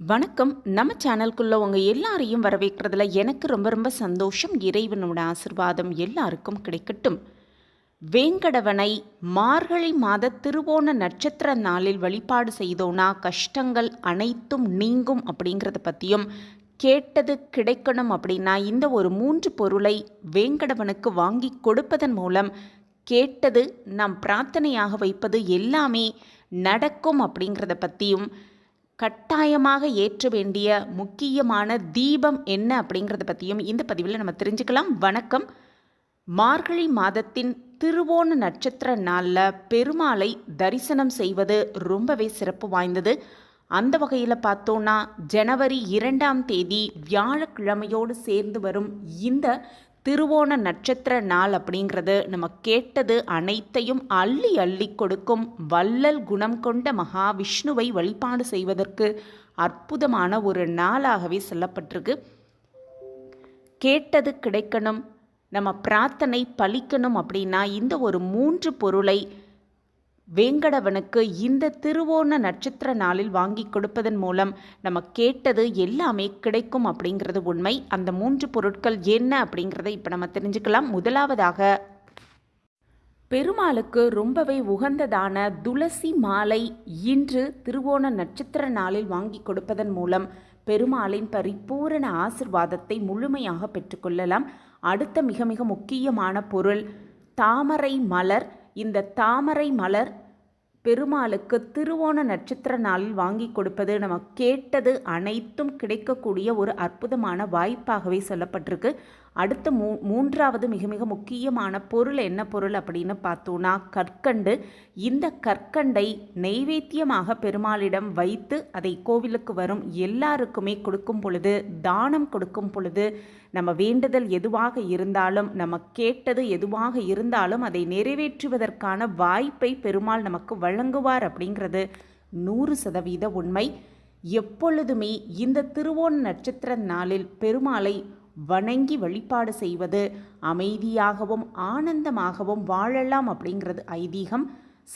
வணக்கம். நம்ம சேனல்குள்ளே உங்கள் எல்லாரையும் வரவேற்கிறதுல எனக்கு ரொம்ப ரொம்ப சந்தோஷம். இறைவனோட ஆசிர்வாதம் எல்லாருக்கும் கிடைக்கட்டும். வேங்கடவனை மார்கழி மாத திருவோண நட்சத்திர நாளில் வழிபாடு செய்தோனா கஷ்டங்கள் அனைத்தும் நீங்கும் அப்படிங்கிறத பற்றியும் கேட்டது கிடைக்கணும் அப்படின்னா இந்த ஒரு மூன்று பொருளை வேங்கடவனுக்கு வாங்கி கொடுப்பதன் மூலம் கேட்டது நாம் பிரார்த்தனையாக வைப்பது எல்லாமே நடக்கும் அப்படிங்கிறத பற்றியும் கட்டாயமாக ஏற்ற வேண்டிய முக்கியமான தீபம் என்ன அப்படிங்கிறத பற்றியும் இந்த பதிவில் நம்ம தெரிஞ்சுக்கலாம். வணக்கம். மார்கழி மாதத்தின் திருவோண நட்சத்திர நாளில் பெருமாளை தரிசனம் செய்வது ரொம்பவே சிறப்பு வாய்ந்தது. அந்த வகையில் பார்த்தோன்னா ஜனவரி இரண்டாம் தேதி வியாழக்கிழமையோடு சேர்ந்து வரும் இந்த திருவோண நட்சத்திர நாள் அப்படிங்கிறது நம்ம கேட்டது அனைத்தையும் அள்ளி அள்ளி கொடுக்கும் வள்ளல் குணம் கொண்ட மகாவிஷ்ணுவை வழிபாடு செய்வதற்கு அற்புதமான ஒரு நாளாகவே சொல்லப்பட்டிருக்கு. கேட்டது கிடைக்கணும் நம்ம பிரார்த்தனை பலிக்கணும் அப்படின்னா இந்த ஒரு மூன்று பொருளை வேங்கடவனுக்கு இந்த திருவோண நட்சத்திர நாளில் வாங்கி கொடுப்பதன் மூலம் நம்ம கேட்டது எல்லாமே கிடைக்கும் அப்படிங்கிறது உண்மை. அந்த மூன்று பொருட்கள் என்ன அப்படிங்கிறத இப்போ நம்ம தெரிஞ்சுக்கலாம். முதலாவதாக பெருமாளுக்கு ரொம்பவே உகந்ததான துளசி மாலை இன்று திருவோண நட்சத்திர நாளில் வாங்கி கொடுப்பதன் மூலம் பெருமாளின் பரிபூரண ஆசிர்வாதத்தை முழுமையாக பெற்றுக்கொள்ளலாம் அடுத்த மிக மிக முக்கியமான பொருள் தாமரை மலர். இந்த தாமரை மலர் பெருமாளுக்கு திருவோண நட்சத்திர நாளில் வாங்கி கொடுப்பது நம்ம கேட்டது அனைத்தும் கிடைக்கக்கூடிய ஒரு அற்புதமான வாய்ப்பாகவே சொல்லப்பட்டிருக்கு. அடுத்த மூ மூன்றாவது மிக மிக முக்கியமான பொருள் என்ன பொருள் அப்படின்னு பார்த்தோன்னா கற்கண்டு. இந்த கற்கண்டை நெய்வேத்தியமாக பெருமாளிடம் வைத்து அதை கோவிலுக்கு வரும் எல்லாருக்குமே கொடுக்கும் பொழுது தானம் கொடுக்கும் பொழுது நம்ம வேண்டுதல் எதுவாக இருந்தாலும் நம்ம கேட்டது எதுவாக இருந்தாலும் அதை நிறைவேற்றுவதற்கான வாய்ப்பை பெருமாள் நமக்கு வழங்குவார் அப்படிங்கிறது நூறு சதவீத உண்மை. எப்பொழுதுமே இந்த திருவோண நட்சத்திர நாளில் பெருமாளை வணங்கி வழிபாடு செய்வது அமைதியாகவும் ஆனந்தமாகவும் வாழலாம் அப்படிங்கிறது ஐதீகம்.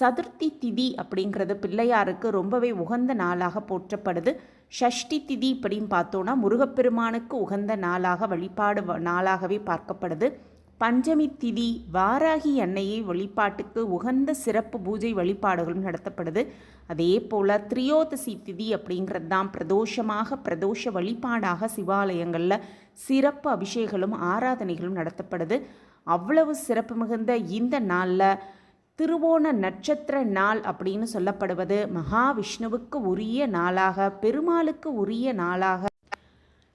சதுர்த்தி திதி அப்படிங்கிறது பிள்ளையாருக்கு ரொம்பவே உகந்த நாளாக போற்றப்படுது. ஷஷ்டி திதி இப்படின்னு பார்த்தோன்னா முருகப்பெருமானுக்கு உகந்த நாளாக வழிபாடு வ- நாளாகவே பார்க்கப்படுது. பஞ்சமி திதி வாராகி அன்னையை வழிபாட்டுக்கு உகந்த சிறப்பு பூஜை வழிபாடுகளும் நடத்தப்படுது. அதே போல் திரியோதசி திதி அப்படிங்கிறது தான் பிரதோஷமாக பிரதோஷ வழிபாடாக சிவாலயங்களில் சிறப்பு அபிஷேகங்களும் ஆராதனைகளும் நடத்தப்படுது. அவ்வளவு சிறப்பு மிகுந்த இந்த நாளில் திருவோண நட்சத்திர நாள் அப்படின்னு சொல்லப்படுவது மகாவிஷ்ணுவுக்கு உரிய நாளாக பெருமாளுக்கு உரிய நாளாக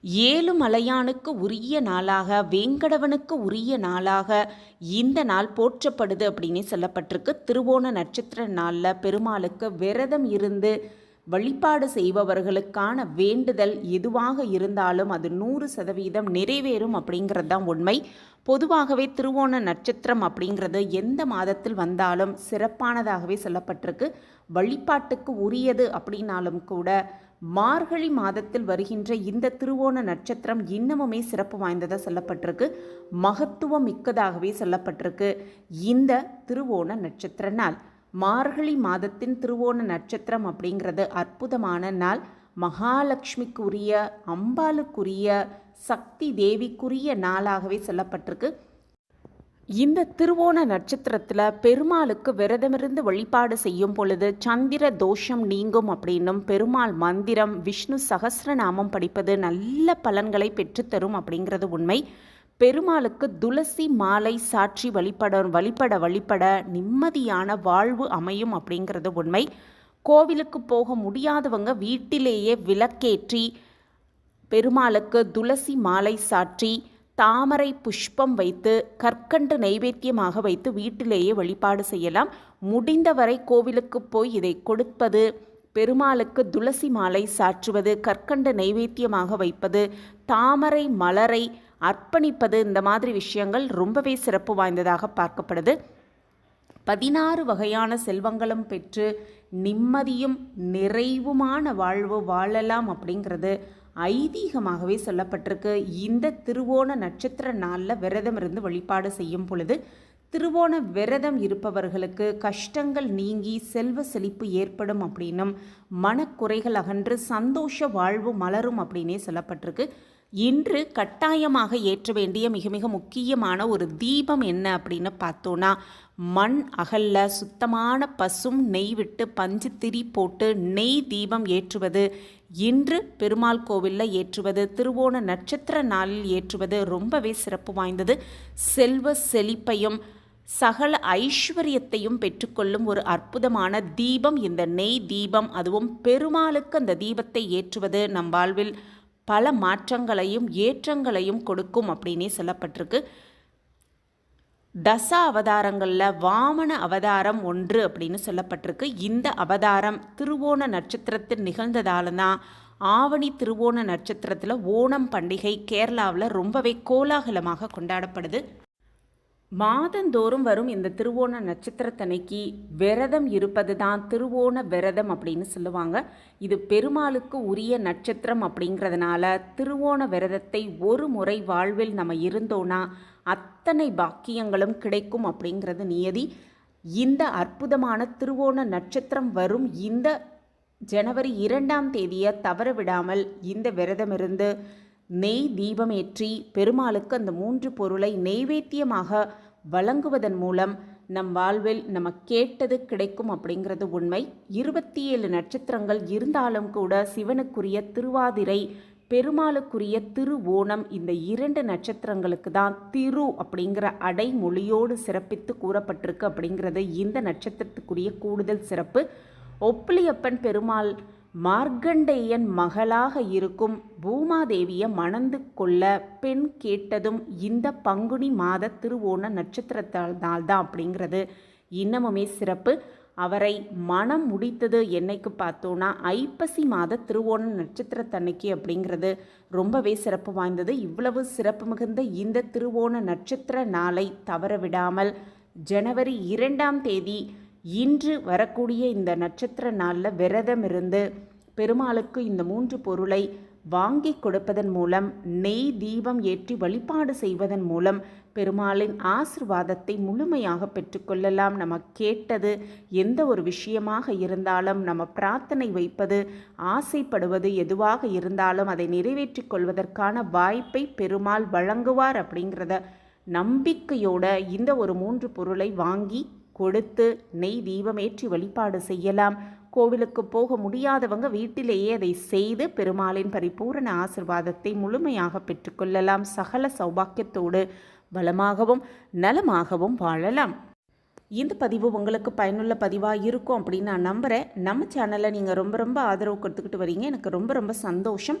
ஏழுமலையானுக்கு உரிய நாளாக வேங்கடவனுக்கு உரிய நாளாக இந்த நாள் போற்றப்படுது அப்படின்னு சொல்லப்பட்டிருக்கு. திருவோண நட்சத்திர நாளில் பெருமாளுக்கு விரதம் இருந்து வழிபாடு செய்பவர்களுக்கான வேண்டுதல் எதுவாக இருந்தாலும் அது நூறு சதவீதம் நிறைவேறும் அப்படிங்கிறது தான் உண்மை. பொதுவாகவே திருவோண நட்சத்திரம் அப்படிங்கிறது எந்த மாதத்தில் வந்தாலும் சிறப்பானதாகவே சொல்லப்பட்டிருக்கு. வழிபாட்டுக்கு உரியது அப்படின்னாலும் கூட மார்கழி மாதத்தில் வருகின்ற இந்த திருவோண நட்சத்திரம் இன்னமுமே சிறப்பு வாய்ந்ததாக சொல்லப்பட்டிருக்கு. மகத்துவம் மிக்கதாகவே சொல்லப்பட்டிருக்கு இந்த திருவோண நட்சத்திர நாள். மார்கழி மாதத்தின் திருவோண நட்சத்திரம் அப்படிங்கிறது அற்புதமான நாள். மகாலட்சுமிக்குரிய அம்பாளுக்குரிய சக்தி தேவிக்குரிய நாளாகவே சொல்லப்பட்டிருக்கு. இந்த திருவோண நட்சத்திரத்தில் பெருமாளுக்கு விரதமிருந்து வழிபாடு செய்யும் பொழுது சந்திர தோஷம் நீங்கும் அப்படின்னும் பெருமாள் மந்திரம் விஷ்ணு சகசிரநாமம் படிப்பது நல்ல பலன்களை பெற்றுத்தரும் அப்படிங்கிறது உண்மை. பெருமாளுக்கு துளசி மாலை சாற்றி வழிபட வழிபட வழிபட நிம்மதியான வாழ்வு அமையும் அப்படிங்கிறது உண்மை. கோவிலுக்கு போக முடியாதவங்க வீட்டிலேயே விளக்கேற்றி பெருமாளுக்கு துளசி மாலை சாற்றி தாமரை புஷ்பம் வைத்து கற்கண்டு நைவேத்தியமாக வைத்து வீட்டிலேயே வழிபாடு செய்யலாம். முடிந்தவரை கோவிலுக்கு போய் இதை கொடுப்பது பெருமாளுக்கு துளசி மாலை சாற்றுவது கற்கண்டு நைவேத்தியமாக வைப்பது தாமரை மலரை அர்ப்பணிப்பது இந்த மாதிரி விஷயங்கள் ரொம்பவே சிறப்பு வாய்ந்ததாக பார்க்கப்படுது. பதினாறு வகையான செல்வங்களும் பெற்று நிம்மதியும் நிறைவுமான வாழ்வு வாழலாம் அப்படிங்கிறது ஐதீகமாகவே சொல்லப்பட்டிருக்கு. இந்த திருவோண நட்சத்திர நாளில் விரதம் இருந்து வழிபாடு செய்யும் பொழுது திருவோண விரதம் இருப்பவர்களுக்கு கஷ்டங்கள் நீங்கி செல்வ செழிப்பு ஏற்படும் அப்படின்னும் மனக்குறைகள் அகன்று சந்தோஷ வாழ்வு மலரும் அப்படின்னே சொல்லப்பட்டிருக்கு. இன்று கட்டாயமாக ஏற்ற வேண்டிய மிக மிக முக்கியமான ஒரு தீபம் என்ன அப்படின்னு பார்த்தோன்னா மண் அகல்ல சுத்தமான பசும் நெய் விட்டு பஞ்சு திரி போட்டு நெய் தீபம் ஏற்றுவது இன்று பெருமாள் கோவிலில் ஏற்றுவது திருவோண நட்சத்திர நாளில் ஏற்றுவது ரொம்பவே சிறப்பு வாய்ந்தது. செல்வ செழிப்பையும் சகல ஐஸ்வர்யத்தையும் பெற்றுக்கொள்ளும் ஒரு அற்புதமான தீபம் இந்த நெய் தீபம். அதுவும் பெருமாளுக்கு அந்த தீபத்தை ஏற்றுவது நம் வாழ்வில் பல மாற்றங்களையும் ஏற்றங்களையும் கொடுக்கும் அப்படின்னே சொல்லப்பட்டிருக்கு. தச அவதாரங்களில் வாமன அவதாரம் ஒன்று அப்படின்னு சொல்லப்பட்டிருக்கு. இந்த அவதாரம் திருவோண நட்சத்திரத்தில் நிகழ்ந்ததால தான் ஆவணி திருவோண நட்சத்திரத்தில் ஓணம் பண்டிகை கேரளாவில் ரொம்பவே கோலாகலமாக கொண்டாடப்படுது. மாதந்தோறும் வரும் இந்த திருவோண நட்சத்திரத்தன்னைக்கு விரதம் இருப்பது தான் திருவோண விரதம் அப்படின்னு சொல்லுவாங்க. இது பெருமாளுக்கு உரிய நட்சத்திரம் அப்படிங்கிறதுனால திருவோண விரதத்தை ஒரு முறை வாழ்வில் நம்ம இருந்தோன்னா அத்தனை பாக்கியங்களும் கிடைக்கும் அப்படிங்கிறது நியதி. இந்த அற்புதமான திருவோண நட்சத்திரம் வரும் இந்த ஜனவரி இரண்டாம் தேதியை தவற விடாமல் இந்த விரதம் இருந்து நெய் தீபமேற்றி பெருமாளுக்கு அந்த மூன்று பொருளை நெய்வேத்தியமாக வழங்குவதன் மூலம் நம் வாழ்வில் நம்ம கேட்டது கிடைக்கும் அப்படிங்கிறது உண்மை. இருபத்தி ஏழு நட்சத்திரங்கள் இருந்தாலும் கூட சிவனுக்குரிய திருவாதிரை பெருமாளுக்குரிய திரு ஓணம் இந்த இரண்டு நட்சத்திரங்களுக்கு தான் திரு அப்படிங்கிற அடைமொழியோடு சிறப்பித்து கூறப்பட்டிருக்கு அப்படிங்கிறது இந்த நட்சத்திரத்துக்குரிய கூடுதல் சிறப்பு. ஒப்பிலியப்பன் பெருமாள் மார்க்கண்டேயன் மகளாக இருக்கும் பூமாதேவியை மணந்து கொள்ள பெண் கேட்டதும் இந்த பங்குனி மாத திருவோண நட்சத்திரத்தால் தான் அப்படிங்கிறது இன்னமுமே சிறப்பு. அவரை மனம் முடித்தது என்னைக்கு பார்த்தோன்னா ஐப்பசி மாத திருவோண நட்சத்திரத்தன்னைக்கு அப்படிங்கிறது ரொம்பவே சிறப்பு வாய்ந்தது. இவ்வளவு சிறப்பு மிகுந்த இந்த திருவோண நட்சத்திர நாளை தவற விடாமல் ஜனவரி இரண்டாம் தேதி இன்று வரக்கூடிய இந்த நட்சத்திர நாளில் விரதம் இருந்து பெருமாளுக்கு இந்த மூன்று பொருளை வாங்கி கொடுப்பதன் மூலம் நெய் தீபம் ஏற்றி வழிபாடு செய்வதன் மூலம் பெருமாளின் ஆசிர்வாதத்தை முழுமையாக பெற்றுக்கொள்ளலாம் நம்ம கேட்டது எந்த ஒரு விஷயமாக இருந்தாலும் நம்ம பிரார்த்தனை வைப்பது ஆசைப்படுவது எதுவாக இருந்தாலும் அதை நிறைவேற்றிக் கொள்வதற்கான வாய்ப்பை பெருமாள் வழங்குவார் அப்படிங்கிறத நம்பிக்கையோட இந்த ஒரு மூன்று பொருளை வாங்கி கொடுத்து நெய் தீபமேற்றி வழிபாடு செய்யலாம். கோவிலுக்கு போக முடியாதவங்க வீட்டிலேயே அதை செய்து பெருமாளின் பரிபூரண ஆசிர்வாதத்தை முழுமையாக பெற்றுக்கொள்ளலாம். சகல சௌபாக்கியத்தோடு வளமாகவும் நலமாகவும் வாழலாம். இந்த பதிவு உங்களுக்கு பயனுள்ள பதிவாக இருக்கும் அப்படின்னு நான் நம்புகிறேன் நம்ம சேனலை நீங்கள் ரொம்ப ரொம்ப ஆதரவு கொடுத்துக்கிட்டு வரீங்க. எனக்கு ரொம்ப ரொம்ப சந்தோஷம்.